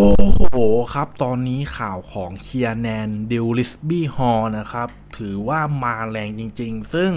โอ้โหครับ ตอนนี้ข่าวของเคียร์แนนดิลลิสบี้ฮอนะครับ ถือว่ามาแรงจริง ๆ ซึ่ง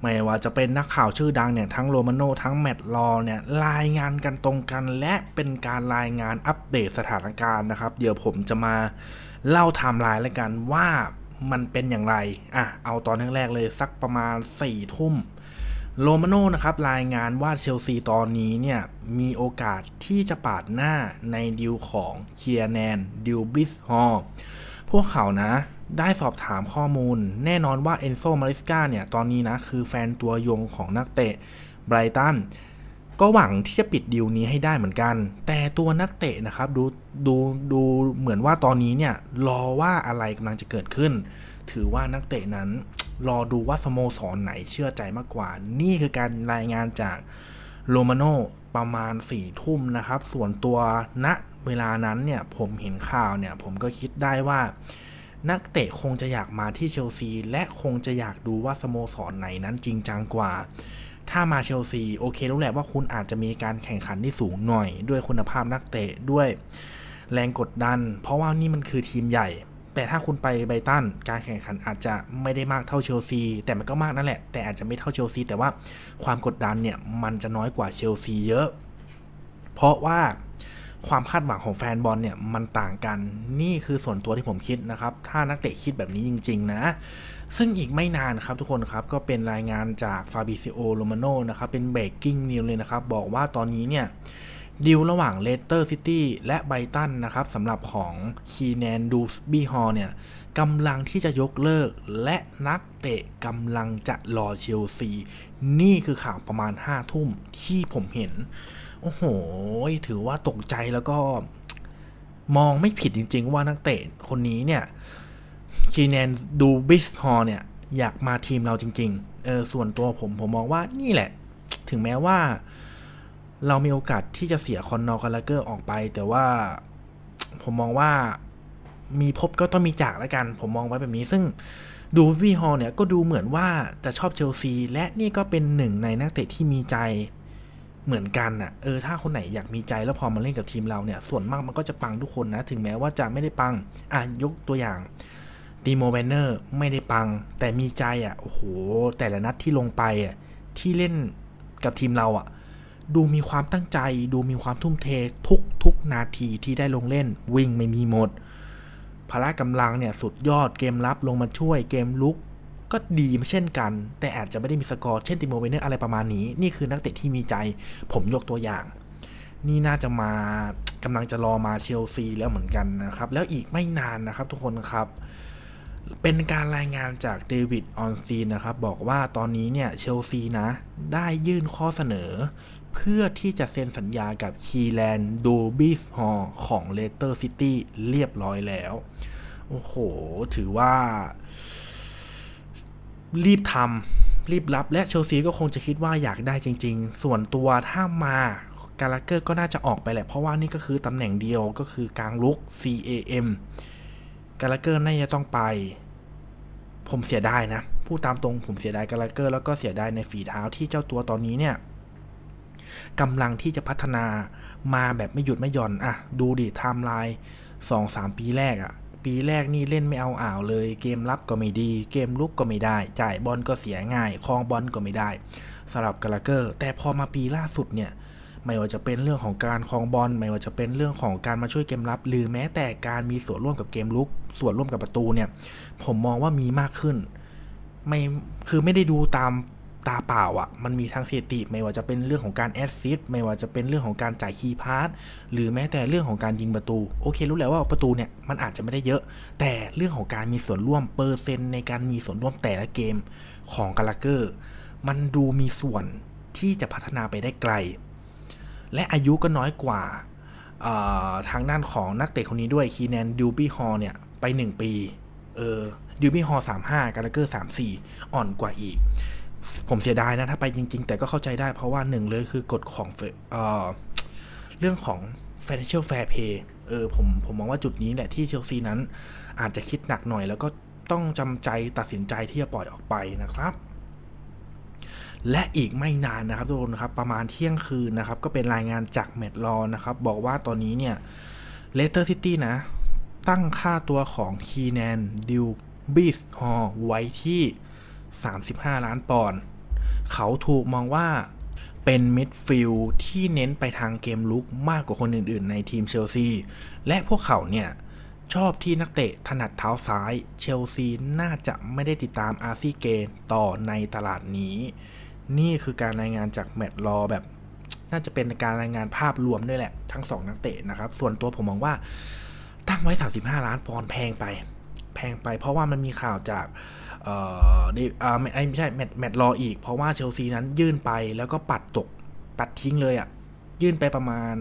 ไม่ว่าจะเป็นนักข่าวชื่อดังเนี่ย ทั้งโรมาโนทั้งแมตลอเนี่ย รายงานกันตรงกันและเป็นการรายงานอัปเดตสถานการณ์นะครับ เดี๋ยวผมจะมาเล่าไทม์ไลน์แล้วกันว่ามันเป็นอย่างไร อะ เอาตอนแรกๆเลยสักประมาณ4ทุ่ม โรมาโน่นะครับรายงานว่าเชลซีตอนนี้เนี่ยมีโอกาสที่จะปาดหน้าในดิวของเคียร์แนนดิวบริสฮอลพวกเขานะได้สอบถามข้อมูล แน่นอนว่าเอนโซมาริสกาเนี่ยตอนนี้นะคือแฟนตัวยงของนักเตะไบรตันก็หวังที่จะปิดดีลนี้ให้ได้เหมือนกัน แต่ตัวนักเตะนะครับดูดูดูเหมือนว่าตอนนี้เนี่ยรอว่าอะไรกำลังจะเกิดขึ้น ถือว่านักเตะนั้น รอดูว่าสโมสรไหนเชื่อใจมากกว่า นี่คือการรายงานจากโรมาโนประมาณ4ี่ทุ่มนะครับ ส่วนตัวณนะเวลานั้นเนี่ยผมเห็นข่าวเนี่ย ผมก็คิดได้ว่า นักเตะคงจะอยากมาที่เชลซี และคงจะอยากดูว่าสโมสรไหนนั้นจริงจังกว่า ถ้ามาเชลซีโอเครู้แหละว่าคุณอาจจะมีการแข่งขันที่สูงหน่อย ด้วยคุณภาพนักเตะด้วยแรงกดดัน เพราะว่านี่มันคือทีมใหญ่ แต่ถ้าคุณไปไบตันการแข่งขันอาจจะไม่ได้มากเท่าเชลซี แต่มันก็มากนั่นแหละ แต่อาจจะไม่เท่าเชลซี แต่ว่าความกดดันเนี่ยมันจะน้อยกว่าเชลซีเยอะ เพราะว่าความคาดหวังของแฟนบอลเนี่ยมันต่างกันนี่คือส่วนตัวที่ผมคิดนะครับ ถ้านักเตะคิดแบบนี้จริง ๆ นะ ซึ่งอีกไม่นานครับทุกคนครับ ก็เป็นรายงานจากฟาบิซิโอโรมาโนนะครับ เป็นเบรกกิ้งนิวเลยนะครับ บอกว่าตอนนี้เนี่ย ดีลระหว่างเลสเตอร์ซิตี้และไบรตันนะครับสำหรับของคีแนนดูสบีฮอลเนี่ยกำลังที่จะยกเลิก และนักเตะกำลังจะรอเชลซี นี่คือข่าวประมาณ 5 ทุ่มที่ผมเห็น โอ้โห ถือว่าตกใจแล้วก็มองไม่ผิดจริง ๆ ว่านักเตะคนนี้เนี่ยคีแนนดูบิสฮอลเนี่ยอยากมาทีมเราจริง ๆ เออส่วนตัวผมผมมองว่านี่แหละ ถึงแม้ว่า เรามีโอกาสที่จะเสียคอนนอร์กาลาเกอร์ออกไป แต่ว่าผมมองว่ามีพบก็ต้องมีจากแล้วกัน ผมมองไว้แบบนี้ ซึ่งดูวีฮอลเนี่ยก็ดูเหมือนว่าจะชอบเชลซี และนี่ก็เป็นหนึ่งในนักเตะที่มีใจเหมือนกันอะเออถ้าคนไหนอยากมีใจแล้วพอมาเล่นกับทีมเราเนี่ย ส่วนมากมันก็จะปังทุกคนนะ ถึงแม้ว่าจะไม่ได้ปัง อะยกตัวอย่างตีโมแบนเนอร์ไม่ได้ปัง แต่มีใจอะโอ้โหแต่ละนัดที่ลงไปอะที่เล่นกับทีมเราอะ ดูมีความตั้งใจ ดูมีความทุ่มเททุกทุกนาทีที่ได้ลงเล่น วิ่งไม่มีหมดพละกำลังเนี่ยสุดยอดเกมรับลงมาช่วยเกมลุกก็ดีเช่นกัน แต่อาจจะไม่ได้มีสกอร์เช่นติโมเวเนอร์อะไรประมาณนี้ นี่คือนักเตะที่มีใจ ผมยกตัวอย่าง นี่น่าจะมากำลังจะรอมาเชลซีแล้วเหมือนกันนะครับ แล้วอีกไม่นานนะครับทุกคนครับ เป็นการรายงานจากเดวิดออนซีนนะครับ บอกว่าตอนนี้เนี่ยเชลซีนะ ได้ยื่นข้อเสนอ เพื่อที่จะเซ็นสัญญากับคีแลนดูบิสฮอลของเลสเตอร์ซิตี้เรียบร้อยแล้ว โอ้โห ถือว่า รีบทำรีบรับและเชลซีก็คงจะคิดว่าอยากได้จริง ๆ ส่วนตัวถ้ามา กาลาเกอร์ก็น่าจะออกไปแหละ เพราะว่านี่ก็คือตำแหน่งเดียวก็คือกลางลุก CAM กาลาเกอร์น่าจะต้องไป ผมเสียดายนะ พูดตามตรงผมเสียดายกาลาเกอร์แล้วก็เสียดายในฝีเท้าที่เจ้าตัวตอนนี้เนี่ย กำลังที่จะพัฒนามาแบบไม่หยุดไม่หย่อนอะดูดิไทม์ไลน์สองสามปีแรกอะปีแรกนี่เล่นไม่เอาอ่าวเลย เกมรับก็ไม่ดี เกมลุกก็ไม่ได้ จ่ายบอลก็เสียง่ายคลองบอลก็ไม่ได้สำหรับกาลาเกอร์ แต่พอมาปีล่าสุดเนี่ยไม่ว่าจะเป็นเรื่องของการคลองบอลไม่ว่าจะเป็นเรื่องของการมาช่วยเกมรับ หรือแม้แต่การมีส่วนร่วมกับเกมลุก ส่วนร่วมกับประตูเนี่ย ผมมองว่ามีมากขึ้น ไม่คือไม่ได้ดูตาม ตาเปล่าอะ่ะมันมีทั้งสถิติไม่ว่าจะเป็นเรื่องของการแอดซิสไม่ว่าจะเป็นเรื่องของการจ่ายคีย์พาสหรือแม้แต่เรื่องของการยิงประตู โอเค รู้แล้วว่าประตูเนี่ยมันอาจจะไม่ได้เยอะ แต่เรื่องของการมีส่วนร่วมเปอร์เซ็นต์ในการมีส่วนร่วมแต่ละเกมของกาลาเกอร์ มันดูมีส่วนที่จะพัฒนาไปได้ไกล และอายุก็น้อยกว่าทางด้านของนักเตะคนนี้ด้วยคีแนนดิวบี้ฮอลเนี่ยไป 1 ปี เออดิวบี้ฮอลสามห้ากาลาเกอร์สามสี่อ่อนกว่าอีก ผมเสียดายนะถ้าไปจริง ๆ แต่ก็เข้าใจได้เพราะว่าหนึ่งเลยคือกฎของเออเรื่องของ financial fair play เออผมผมมองว่าจุดนี้แหละที่เชลซีนั้น อาจจะคิดหนักหน่อย แล้วก็ต้องจำใจตัดสินใจที่จะปล่อยออกไปนะครับ และอีกไม่นานนะครับทุกคนครับ ประมาณเที่ยงคืนนะครับ ก็เป็นรายงานจากเมดลอนะครับ บอกว่าตอนนี้เนี่ยเลสเตอร์ซิตี้นะ ตั้งค่าตัวของคีแนนดิวบิสฮอไว้ที่ 35 ล้านปอนด์เขาถูกมองว่าเป็นมิดฟิลด์ที่เน้นไปทางเกมลุกมากกว่าคนอื่นๆ ในทีมเชลซี และพวกเขาเนี่ยชอบที่นักเตะถนัดเท้าซ้าย เชลซีน่าจะไม่ได้ติดตามอาร์ซีเกนต่อในตลาดนี้ นี่คือการรายงานจากแมตต์รอแบบ น่าจะเป็นการรายงานภาพรวมด้วยแหละ ทั้ง 2 นักเตะนะครับ ส่วนตัวผมมองว่าตั้งไว้ 35 ล้านปอนด์แพงไป แพงไปเพราะว่ามันมีข่าวจาก เอ่อเดอ่อไม่ไม่ใช่แมตต์แมตต์รออีก เพราะว่าเชลซีนั้นยื่นไปแล้วก็ปัดตกปัดทิ้งเลยอะ่ะ ยื่นไปประมาณ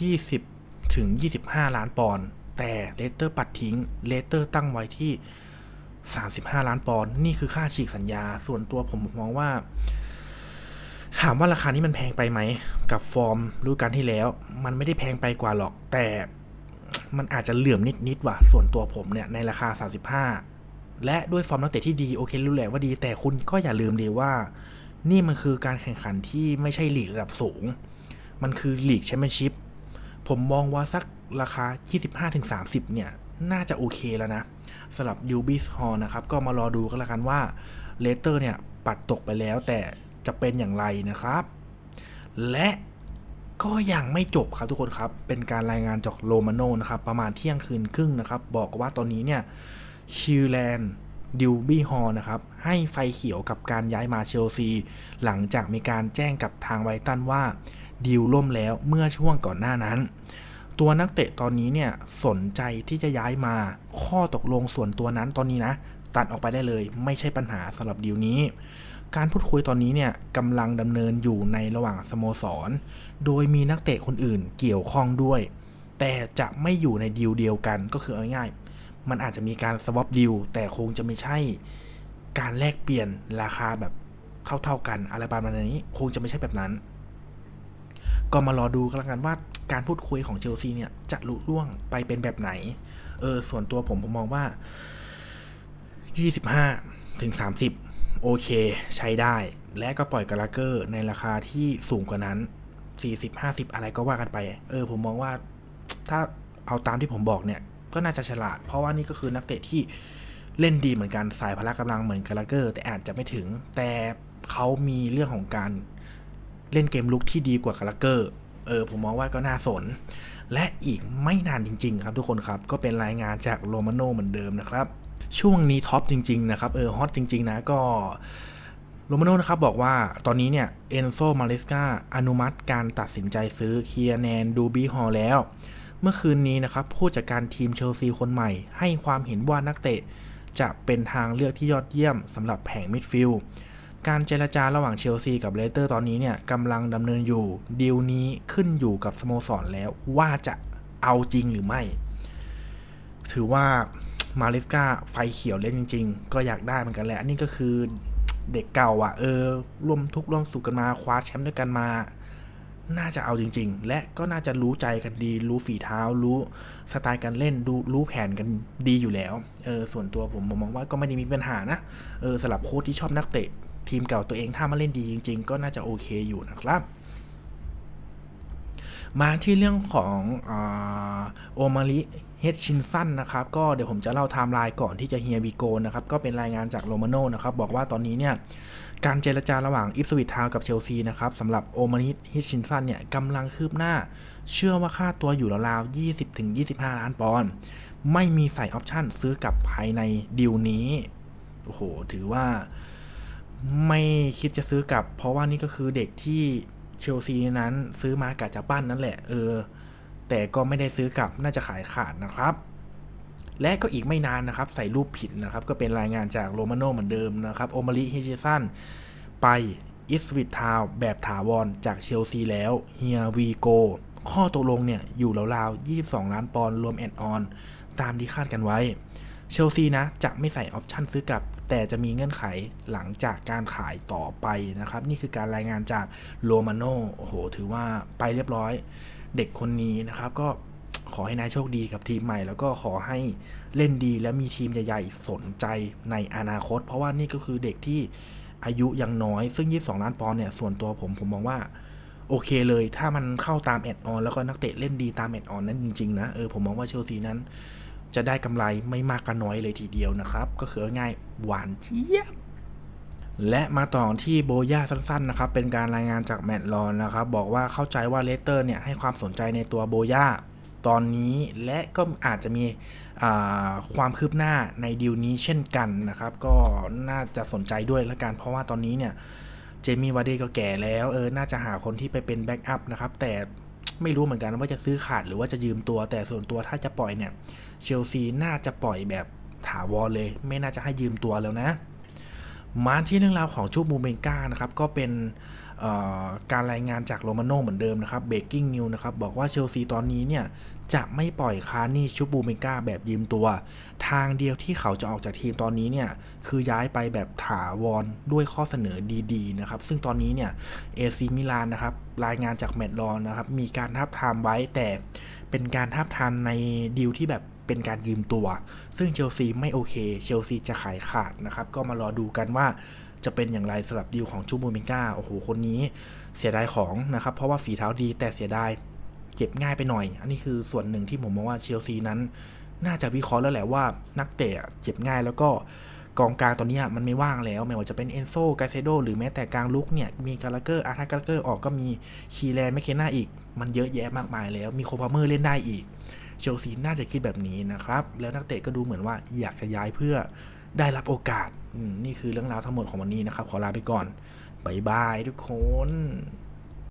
20 ถึง 25 ล้านปอนด์แต่เลสเตอร์ปัดทิ้งเลสเตอร์ตั้งไว้ที่ 35 ล้านปอนด์นี่คือค่าฉีกสัญญา ส่วนตัวผมมองว่า ถามว่าราคานี้มันแพงไปไหม กับฟอร์มฤดูกาลที่แล้ว มันไม่ได้แพงไปกว่าหรอก แต่มันอาจจะเหลื่อมนิดๆว่ะส่วนตัวผมเนี่ยในราคา 35 และด้วยฟอร์มนักเตะที่ดีโอเครู้แหละว่าดี แต่คุณก็อย่าลืมดีว่า นี่มันคือการแข่งขันที่ไม่ใช่ลีกระดับสูง มันคือลีกแชมเปี้ยนชิพผมมองว่าสักราคา 25-30 เนี่ย น่าจะโอเคแล้วนะสำหรับยูบิสฮอลนะครับ ก็มารอดูกันละกันว่าเลสเตอร์เนี่ย ปัดตกไปแล้วแต่จะเป็นอย่างไรนะครับ และก็ยังไม่จบครับทุกคนครับ เป็นการรายงานจากโรมาโนนะครับ ประมาณเที่ยงคืนครึ่งนะครับ บอกว่าตอนนี้เนี่ย คิวแลนดิวบี้ฮอลนะครับ ให้ไฟเขียวกับการย้ายมาเชลซี หลังจากมีการแจ้งกับทางไวตันว่าดิวล่มแล้วเมื่อช่วงก่อนหน้านั้น ตัวนักเตะตอนนี้เนี่ยสนใจที่จะย้ายมาข้อตกลงส่วนตัวนั้นตอนนี้นะ ตัดออกไปได้เลย ไม่ใช่ปัญหาสำหรับดีลนี้ การพูดคุยตอนนี้เนี่ยกำลังดำเนินอยู่ในระหว่างสโมสร โดยมีนักเตะคนอื่นเกี่ยวข้องด้วย แต่จะไม่อยู่ในดีลเดียวกันก็คือเอาง่าย มันอาจจะมีการสวอปดีลแต่คงจะไม่ใช่การแลกเปลี่ยนราคาแบบเท่าๆกันอะไรประมาณนี้ คงจะไม่ใช่แบบนั้น ก็มารอดูกันละกันว่าการพูดคุยของเชลซีเนี่ยจะลุล่วงไปเป็นแบบไหน เออ ส่วนตัวผมผมมองว่า 25 ถึง 30 โอเค ใช้ได้ และก็ปล่อยกาลาเกอร์ในราคาที่สูงกว่านั้น 40 50 อะไรก็ว่ากันไป เออ ผมมองว่าถ้าเอาตามที่ผมบอกเนี่ย ก็น่าจะฉลาด เพราะว่านี่ก็คือนักเตะที่เล่นดีเหมือนกันสายพละกำลังเหมือนกาลาเกอร์ แต่อาจจะไม่ถึง แต่เขามีเรื่องของการเล่นเกมลุกที่ดีกว่ากาลาเกอร์ เออ ผมมองว่าก็น่าสน และอีกไม่นานจริง ๆ ครับทุกคนครับ ก็เป็นรายงานจากโรมาโนเหมือนเดิมนะครับ ช่วงนี้ท็อปจริง ๆ นะครับ เออ ฮอตจริง ๆ นะ ก็โรมาโนนะครับบอกว่าตอนนี้เนี่ย เอนโซ มาเลสกาอนุมัติการตัดสินใจซื้อเคียแนน ดูบีฮอลแล้ว เมื่อคืนนี้นะครับผู้จัดการทีมเชลซีคนใหม่ ให้ความเห็นว่านักเตะ จะเป็นทางเลือกที่ยอดเยี่ยมสำหรับแผงมิดฟิลด์การเจรจาระหว่างเชลซีกับเลสเตอร์ตอนนี้เนี่ยกำลังดำเนินอยู่ดีลนี้ขึ้นอยู่กับสโมสรแล้วว่าจะเอาจริงหรือไม่ ถือว่ามาริสกาไฟเขียวเล่นจริง ๆ ก็อยากได้เหมือนกันแหละอันนี้ก็คือเด็กเก่าอะ่ะเออร่วมทุกร่วมสุขกันมาคว้าแชมป์ด้วยกันมา น่าจะเอาจริง ๆ และก็น่าจะรู้ใจกันดี รู้ฝีเท้า รู้สไตล์การเล่นดูรู้แผนกันดีอยู่แล้วเออส่วนตัวผมผมมองว่าก็ไม่ได้มีปัญหานะเออสำหรับโค้ชที่ชอบนักเตะ ทีมเก่าตัวเองถ้ามาเล่นดีจริง ๆ ก็น่าจะโอเคอยู่นะครับ มาที่เรื่องของโอมาริเฮดชินสันนะครับก็เดี๋ยวผมจะเล่าไทม์ไลน์ก่อนที่จะเฮียบีโกนะครับก็เป็นรายงานจากโรมาโนนะครับบอกว่าตอนนี้เนี่ยการเจรจาระหว่างอิฟสวิตทาวกับเชลซีนะครับสำหรับโอมาริเฮดชินสันเนี่ยกำลังคืบหน้า เชื่อว่าค่าตัวอยู่ราวๆ20-25 ล้านปอนด์ไม่มีใส่ออปชั่นซื้อกลับภายในดีลนี้โอ้โหถือว่าไม่คิดจะซื้อกลับ เพราะว่านี่ก็คือเด็กที่ เชลซีนั้นซื้อมากะจะปั้นนั่นแหละ เออ แต่ก็ไม่ได้ซื้อกลับน่าจะขายขาดนะครับ และก็อีกไม่นานนะครับ ใส่รูปผิดนะครับ ก็เป็นรายงานจากโรมาโนเหมือนเดิมนะครับ โอมาริเฮจิสันไปอิสวิตทาวแบบถาวรจากเชลซีแล้วเฮียวีโกข้อตกลงเนี่ยอยู่ราวๆ22 ล้านปอนด์รวมแอนออน ตามที่คาดกันไว้ เชลซีนะจะไม่ใส่ออปชั่นซื้อกลับ แต่จะมีเงื่อนไขหลังจากการขายต่อไปนะครับ นี่คือการรายงานจากโรมาโนโอ้โห ถือว่าไปเรียบร้อย เด็กคนนี้นะครับก็ขอให้นายโชคดีกับทีมใหม่ แล้วก็ขอให้เล่นดีและมีทีมใหญ่ๆ สนใจในอนาคต เพราะว่านี่ก็คือเด็กที่อายุยังน้อย ซึ่ง 22 ล้านปอนด์เนี่ยส่วนตัวผมผมมองว่าโอเคเลยถ้ามันเข้าตามแอดออนแล้วก็นักเตะเล่นดีตามแอดออนนั้นจริงๆนะเออผมมองว่าเชลซีนั้น จะได้กำไรไม่มากก็น้อยเลยทีเดียวนะครับ ก็คือง่ายหวานเจี๊ยบและมาต่อที่โบย่าสั้นๆนะครับ เป็นการรายงานจากแมตลอนนะครับ บอกว่าเข้าใจว่าเลสเตอร์เนี่ยให้ความสนใจในตัวโบย่าตอนนี้และก็อาจจะมีความคืบหน้าในดีลนี้เช่นกันนะครับ ก็น่าจะสนใจด้วยละกัน เพราะว่าตอนนี้เนี่ยเจมี่วาร์ดย์ก็แก่แล้วเออน่าจะหาคนที่ไปเป็นแบ็กอัพนะครับ แต่ ไม่รู้เหมือนกันว่าจะซื้อขาดหรือว่าจะยืมตัวแต่ส่วนตัวถ้าจะปล่อยเนี่ยเชลซีน่าจะปล่อยแบบถาวรเลย ไม่น่าจะให้ยืมตัวแล้วนะ มาที่เรื่องราวของชูบูเมกานะครับก็เป็นการรายงานจากโรมาโน่เหมือนเดิมนะครับเบรกกิ้งนิวนะครับบอกว่าเชลซีตอนนี้เนี่ยจะไม่ปล่อยคานี่ชูบูเมกาแบบยืมตัว ทางเดียวที่เขาจะออกจากทีมตอนนี้เนี่ยคือย้ายไปแบบถาวรด้วยข้อเสนอดีๆนะครับซึ่งตอนนี้เนี่ยเอซีมิลานนะครับรายงานจากแมตต์ลอนนะครับมีการทับทามไว้แต่เป็นการทับทามในดีลที่แบบ เป็นการยืมตัว ซึ่งเชลซีไม่โอเค เชลซีจะขายขาดนะครับ ก็มารอดูกันว่าจะเป็นอย่างไรสำหรับดีลของจูบูมนกาโอ้โห คนนี้เสียดายของนะครับ เพราะว่าฝีเท้าดีแต่เสียดายเจ็บง่ายไปหน่อย อันนี้คือส่วนหนึ่งที่ผมมองว่าเชลซีนั้น น่าจะวิเคราะห์แล้วแหละว่านักเตะเจ็บง่ายแล้วก็กองกลางตอนนี้มันไม่ว่างแล้ว ไม่ว่าจะเป็นเอนโซกาเซโดหรือแม้แต่กลางลุกเนี่ย มีกาลาเกอร์อาร์ทากาลาเกอร์ออกก็มีคีแลนแมคเคน่าอีก มันเยอะแยะมากมายแล้ว มีโคพาเมอร์เล่นได้อีก เชลซีน่าจะคิดแบบนี้นะครับ แล้วนักเตะก็ดูเหมือนว่าอยากจะย้ายเพื่อได้รับโอกาส นี่คือเรื่องราวทั้งหมดของวันนี้นะครับ ขอลาไปก่อนบายบายทุกคน